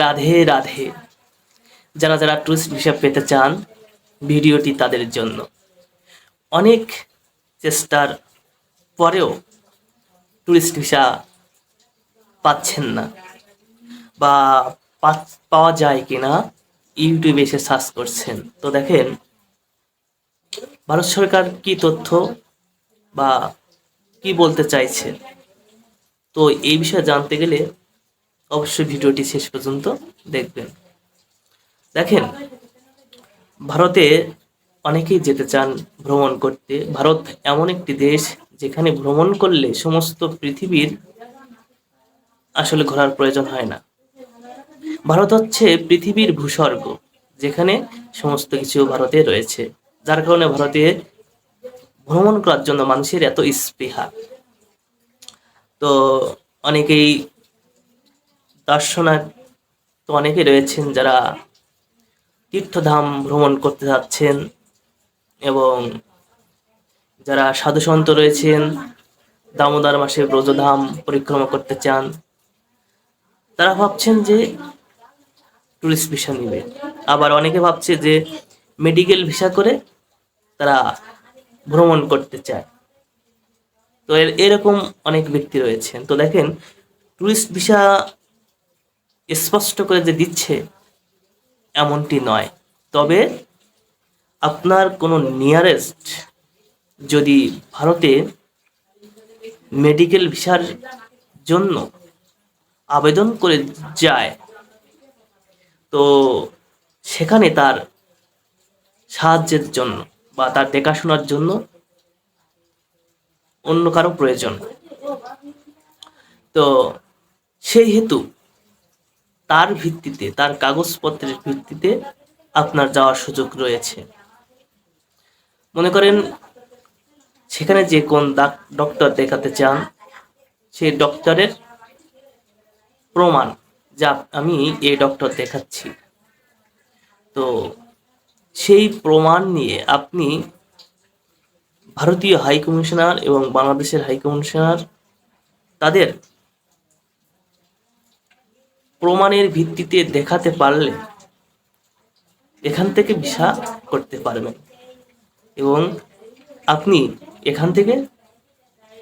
রাধে রাধে। যারা যারা tourist visa পেতে চান, ভিডিওটি তাদের জন্য। অনেক চেষ্টার পরেও টুরিস্ট ভিসা পাচ্ছেন না বা পাওয়া যায় কিনা ইউটিউবে এসে সার্চ করছেন। তো দেখেন, ভারত সরকার কি তথ্য বা কি বলতে চাইছে? তো এই বিষয়ে জানতে গেলে অবশ্যই ভিডিওটি শেষ পর্যন্ত দেখবেন। দেখেন, ভারতে অনেকেই যেতে চান ভ্রমণ করতে। ভারত এমন একটি দেশ যেখানে ভ্রমণ করলে সমস্ত পৃথিবীর আসলে ঘোরার প্রয়োজন হয় না। ভারত হচ্ছে পৃথিবীর ভূস্বর্গ, যেখানে সমস্ত কিছু ভারতে রয়েছে। যার কারণে ভারতে ভ্রমণ করার জন্য মানুষের এত স্পৃহা। তো অনেকেই দর্শনার্থ তো অনেকেই রয়েছেন যারা তীর্থধাম ভ্রমণ করতে যাচ্ছেন এবং যারা সাধুসন্ত রয়েছেন, দামোদর মাসে ব্রজধাম পরিক্রমা করতে চান, তারা ভাবছেন যে টুরিস্ট ভিসা নেবে। আবার অনেকে ভাবছে যে মেডিকেল ভিসা করে তারা ভ্রমণ করতে চায়। তো এর, এরকম অনেক ব্যক্তি রয়েছেন। তো দেখেন টুরিস্ট ভিসা স্পষ্ট করে যে দিচ্ছে, এমনটি নয়। তবে আপনার কোনো নিয়ারেস্ট যদি ভারতে মেডিকেল ভিসার জন্য আবেদন করে যায়, তো সেখানে তার সাহায্যের জন্য বা তার দেখাশোনার জন্য অন্য কারও প্রয়োজন। তো সেই হেতু তার ভিত্তিতে, তার কাগজপত্রের ভিত্তিতে আপনার যাওয়ার সুযোগ রয়েছে। মনে করেন, সেখানে যে কোন ডাক- ডক্টর দেখাতে চান সে ডক্টরের প্রমাণ যা আমি এই ডক্টর দেখাচ্ছি। তো সেই প্রমাণ নিয়ে আপনি ভারতীয় হাই কমিশনার এবং বাংলাদেশের হাই কমিশনার তাদের প্রমাণের ভিত্তিতে দেখাতে পারলে এখান থেকে ভিসা করতে পারবেন। এবং আপনি এখান থেকে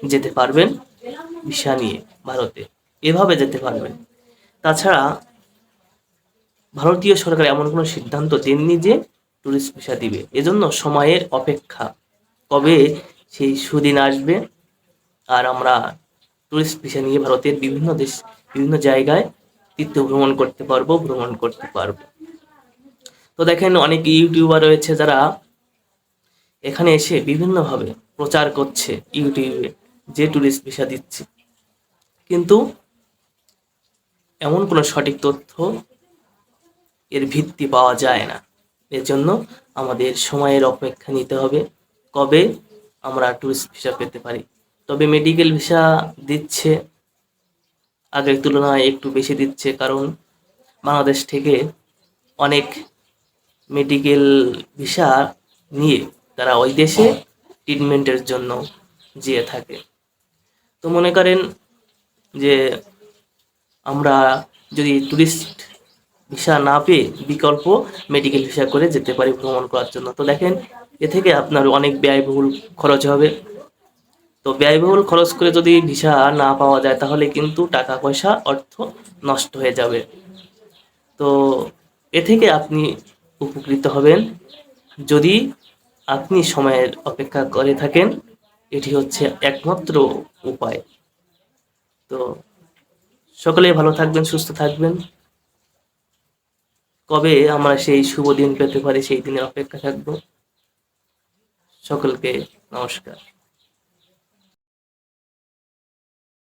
যেতে পারবেন ভিসা নিয়ে ভারতে। এভাবে যেতে পারবেন। তাছাড়া ভারতীয় সরকার এমন কোনো সিদ্ধান্ত দেননি যে টুরিস্ট ভিসা দিবে। এজন্য সময়ের অপেক্ষা। কবে সেই সুদিন আসবে? আর আমরা টুরিস্ট ভিসা নিয়ে ভারতের বিভিন্ন দেশ, বিভিন্ন জায়গায় তীর্থ ভ্রমণ করতে পারব, ভ্রমণ করতে পারব। তো দেখেন অনেক ইউটিউবার রয়েছে যারা এখানে এসে বিভিন্নভাবে প্রচার করছে ইউটিউবে, যে টুরিস্ট ভিসা দিচ্ছে। কিন্তু এমন কোনো সঠিক তথ্য এর ভিত্তি পাওয়া যায় না। এর জন্য আমাদের সময়ের অপেক্ষা নিতে হবে, কবে আমরা টুরিস্ট ভিসা পেতে পারি। তবে মেডিকেল ভিসা দিচ্ছে আগের তুলনায় একটু বেশি দিচ্ছে, কারণ বাংলাদেশ থেকে অনেক মেডিকেল ভিসা নিয়ে তারা ওই দেশে ট্রিটমেন্টের জন্য যেয়ে থাকে। তো মনে করেন যে আমরা যদি টুরিস্ট ভিসা না পেয়ে বিকল্প মেডিকেল ভিসা করে যেতে পারি ভ্রমণ করার জন্য, তো দেখেন এ থেকে আপনার অনেক ব্যয়বহুল খরচ হবে। তো ব্যয়বহুল খরচ করে যদি ভিসা না পাওয়া যায়, তাহলে কিন্তু টাকা পয়সা অর্থ নষ্ট হয়ে যাবে। তো এ থেকে আপনি উপকৃত হবেন। যদি আপনি সময়ের অপেক্ষা করে থাকেন, এটি হচ্ছে একমাত্র উপায়। তো সকলেই ভালো থাকবেন, সুস্থ থাকবেন। কবে আমরা সেই শুভ দিন পেতে পারি, সেই দিনের অপেক্ষা থাকব? সকলকে নমস্কার।